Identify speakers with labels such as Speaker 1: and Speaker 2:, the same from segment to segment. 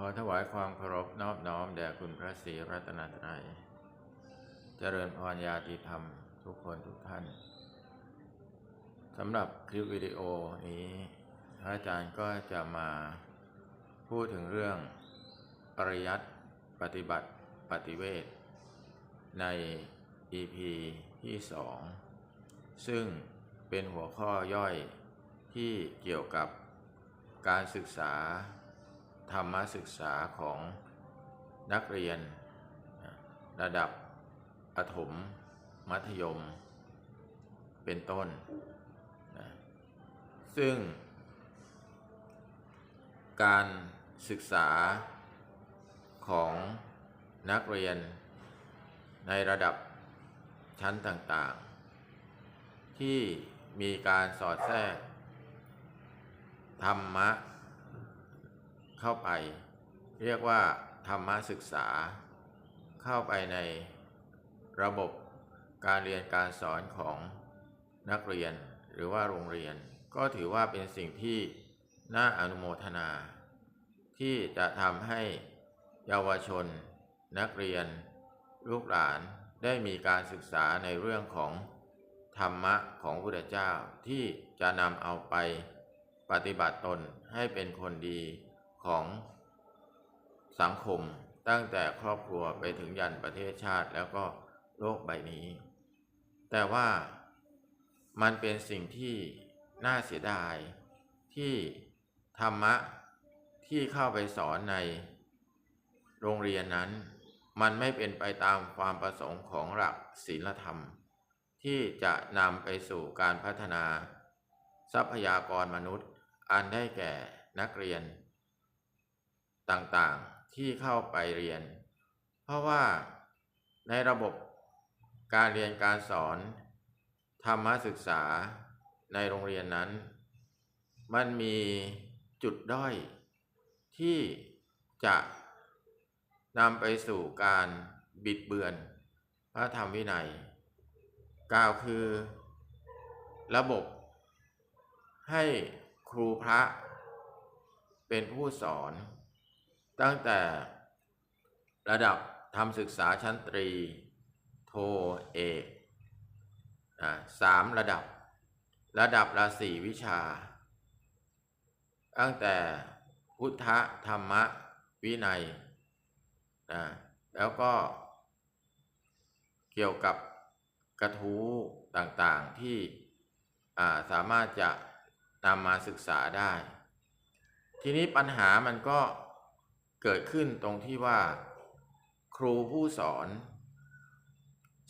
Speaker 1: ขอถวายความเคารพนอบน้อมแด่คุณพระศรีรัตนตรัย เจริญพรญาติธรรมทุกคนทุกท่านสำหรับคลิปวิดีโอนี้พระอาจารย์ก็จะมาพูดถึงเรื่องปริยัติปฏิบัติปฏิเวทใน EP ที่สองซึ่งเป็นหัวข้อย่อยที่เกี่ยวกับการศึกษา ธรรมศึกษาของนักเรียน ระดับประถม มัธยม เป็นต้นนะซึ่ง การศึกษาของนักเรียนในระดับชั้นต่างๆ ที่มีการสอดแทรก ธรรมะ เข้าไป เรียกว่า ธรรมศึกษา เข้าไปในระบบการเรียนการสอนของนักเรียนหรือว่าโรงเรียน ก็ถือว่าเป็นสิ่งที่น่าอนุโมทนา ที่จะทำให้เยาวชน นักเรียน ลูกหลานได้มีการศึกษาในเรื่องของธรรมะของพระพุทธเจ้าที่จะนำเอาไปปฏิบัติตนให้เป็นคนดี ของสังคมตั้งแต่ครอบครัวไปถึงยันประเทศชาติแล้วก็โลกใบนี้ แต่ว่ามันเป็นสิ่งที่น่าเสียดายที่ธรรมะที่เข้าไปสอนในโรงเรียนนั้น มันไม่เป็นไปตามความประสงค์ของหลักศีลธรรม ที่จะนำไปสู่การพัฒนา ทรัพยากรมนุษย์ อันได้แก่นักเรียน ต่างๆที่เข้าไปเรียน เพราะว่าในระบบการเรียนการสอน ธรรมศึกษาในโรงเรียนนั้น มันมีจุดด้อย ที่จะนำไปสู่การบิดเบือน พระธรรมวินัย กล่าวคือ ระบบ ให้ครูพระเป็นผู้สอน ตั้งแต่ระดับทำศึกษาชั้นตรี โทเอกสามระดับ ระดับละสี่วิชา ตั้งแต่พุทธธรรมวินัยนะแล้วก็เกี่ยวกับกระทู้ต่างๆที่สามารถจะนำมาศึกษาได้ ทีนี้ปัญหามันก็ เกิดขึ้นตรงที่ว่า ครูผู้สอน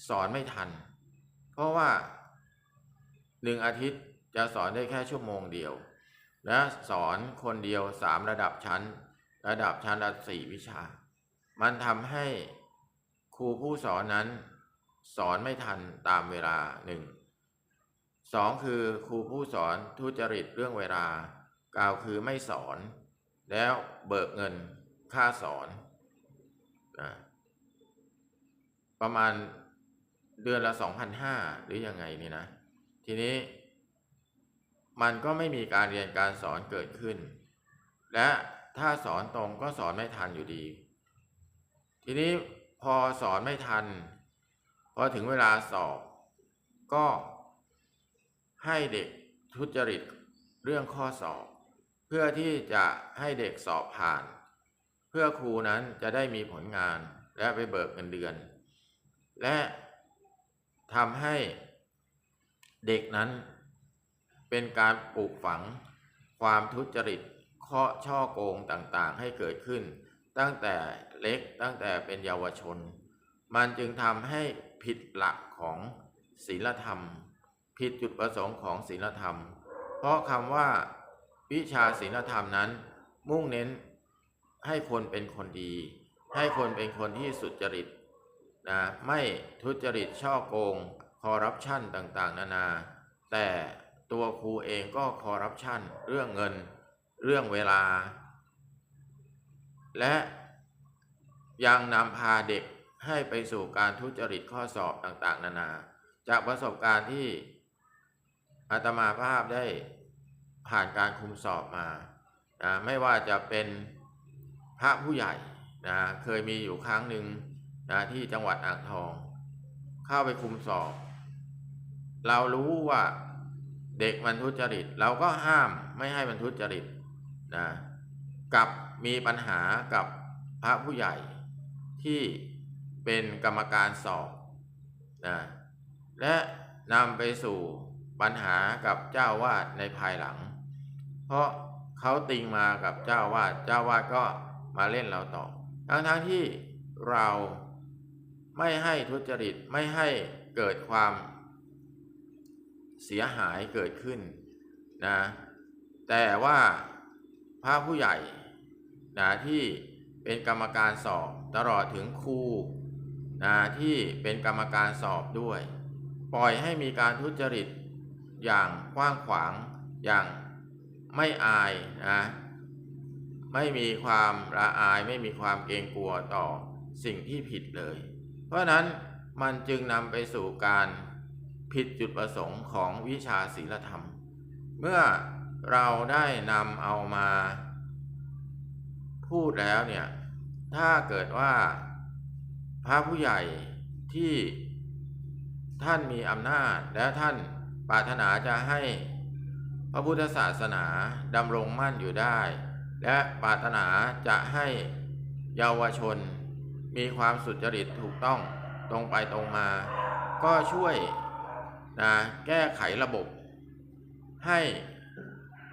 Speaker 1: สอนไม่ทัน เพราะว่าหนึ่งอาทิตย์จะสอนได้แค่ชั่วโมงเดียว และสอนคนเดียวสามระดับชั้น ระดับชั้นละสี่วิชา มันทำให้ครูผู้สอนนั้น สอนไม่ทันตามเวลาหนึ่งสองคือครูผู้สอนทุจริตเรื่องเวลากล่าวคือไม่สอน แล้วเบิกเงิน ค่าสอนนะประมาณเดือนละสองพันห้าหรือยังไงนี่นะ ทีนี้ มันก็ไม่มีการเรียนการสอนเกิดขึ้น และถ้าสอนตรงก็สอนไม่ทันอยู่ดี ทีนี้พอสอนไม่ทัน พอถึงเวลาสอบ ก็ให้เด็กทุจริตเรื่องข้อสอบ เพื่อที่จะให้เด็กสอบผ่าน เพื่อครูนั้นจะได้มีผลงานและไปเบิกเงินเดือน และทำให้เด็กนั้นเป็นการปลูกฝังความทุจริตข้อช่อโกงต่างๆ ให้เกิดขึ้น ตั้งแต่เล็กตั้งแต่เป็นเยาวชน มันจึงทำให้ผิดหลักของศีลธรรม ผิดจุดประสงค์ของศีลธรรม เพราะคำว่าวิชาศีลธรรมนั้นมุ่งเน้น ให้คนเป็นคนดี ให้คนเป็นคนที่สุจริตนะไม่ทุจริตช่อโกงคอรัปชันต่างๆ นานา แต่ตัวครูเองก็คอร์รัปชันเรื่องเงิน เรื่องเวลา และยังนำพาเด็กให้ไปสู่การทุจริตข้อสอบต่าง ๆ นานา จากประสบการณ์ที่อาตมาภาพได้ผ่านการคุมสอบมานะไม่ว่าจะเป็น พระผู้ใหญ่นะเคยมีอยู่ครั้งหนึ่งนะที่จังหวัดอ่างทอง เข้าไปคุมสอบ เรารู้ว่าเด็กมันทุจริต เราก็ห้ามไม่ให้มันทุจริตนะกับมีปัญหากับพระผู้ใหญ่ที่เป็นกรรมการสอบนะและนำไปสู่ปัญหากับเจ้าวาดในภายหลัง เพราะเขาติงมากับเจ้าวาดเจ้าวาดก็ มาเล่นเราต่อ ทั้งทั้งที่เราไม่ให้ทุจริตไม่ให้เกิดความเสียหายเกิดขึ้นนะ แต่ว่าพระผู้ใหญ่นะที่เป็นกรรมการสอบตลอดถึงครูนะที่เป็นกรรมการสอบด้วย ปล่อยให้มีการทุจริตอย่างกว้างขวางอย่างไม่อายนะ ไม่มีความละอายไม่มีความเกรงกลัวต่อสิ่งที่ผิดเลย เพราะนั้นมันจึงนำไปสู่การผิดจุดประสงค์ของวิชาศีลธรรม เมื่อเราได้นำเอามาพูดแล้วเนี่ย ถ้าเกิดว่าพระผู้ใหญ่ที่ท่านมีอำนาจและท่านปรารถนาจะให้พระพุทธศาสนาดำรงมั่นอยู่ได้ และปรารถนาจะให้เยาวชน มีความสุจริตถูกต้องตรงไปตรงมา ก็ช่วยนะแก้ไขระบบ ให้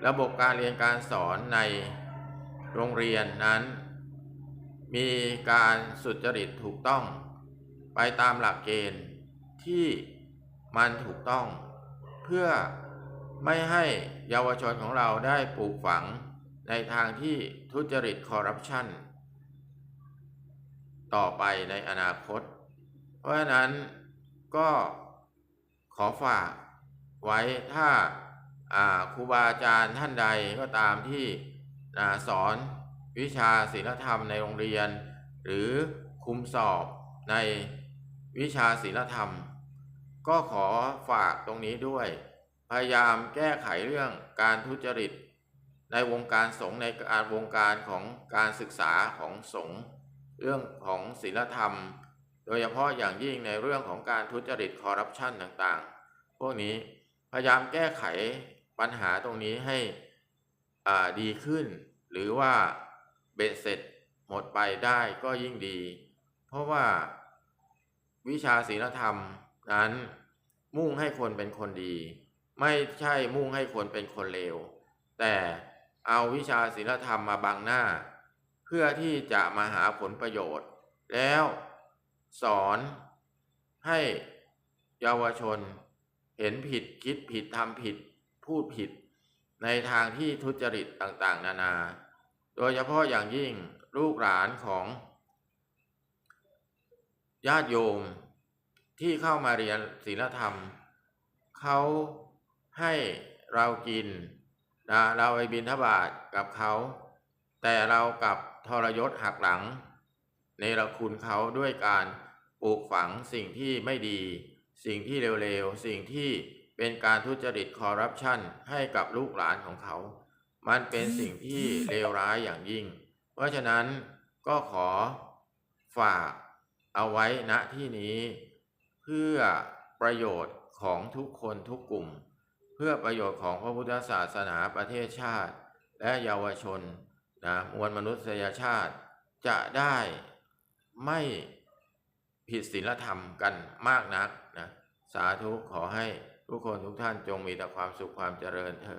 Speaker 1: ระบบการเรียนการสอนในโรงเรียนนั้น มีการสุจริตถูกต้อง ไปตามหลักเกณฑ์ที่มันถูกต้อง เพื่อไม่ให้เยาวชนของเราได้ปลูกฝัง ในทางที่ทุจริตคอร์รัปชันต่อไปในอนาคต เพราะฉะนั้นก็ขอฝากไว้ถ้าครูบาอาจารย์ท่านใดก็ตามที่อสอนวิชาศีลธรรมในโรงเรียน หรือคุมสอบในวิชาศีลธรรม ก็ขอฝากตรงนี้ด้วย พยายามแก้ไขเรื่องการทุจริต ในวงการสงฆ์ในการวงการของการศึกษาของสงฆ์เรื่องของศีลธรรม โดยเฉพาะอย่างยิ่งในเรื่องของการทุจริตคอร์รัปชันต่างๆ พวกนี้พยายามแก้ไขปัญหาตรงนี้ให้อ่าดีขึ้น หรือว่าเบ็ดเสร็จหมดไปได้ก็ยิ่งดี เพราะว่าวิชาศีลธรรมนั้นมุ่งให้คนเป็นคนดี ไม่ใช่มุ่งให้คนเป็นคนเลวแต่ เอาวิชาศีลธรรมมาบังหน้า เพื่อที่จะมาหาผลประโยชน์ แล้วสอนให้เยาวชน เห็นผิดคิดผิดทำผิด พูดผิด ในทางที่ทุจริตต่างๆ นานา โดยเฉพาะอย่างยิ่งลูกหลานของญาติโยมที่เข้ามาเรียนศีลธรรม เขาให้เรากิน นะเราไปบินทบาทกับเขา แต่เรากับทรยศหักหลัง ในรคุณเขาด้วยการปลูกฝังสิ่งที่ไม่ดี สิ่งที่เร็วๆ สิ่งที่เป็นการทุจริตคอร์รัปชันให้กับลูกหลานของเขา มันเป็นสิ่งที่เลวร้ายอย่างยิ่ง เพราะฉะนั้นก็ขอฝากเอาไว้ณที่นี้ เพื่อประโยชน์ของทุกคนทุกกลุ่ม เพื่อประโยชน์ของพระพุทธศาสนาประเทศชาติ และเยาวชนนะมวลมนุษยชาติจะได้ไม่ผิดศีลธรรมกันมากนักนะสาธุขอให้ทุกคนทุกท่านจงมีแต่ความสุขความเจริญเถิด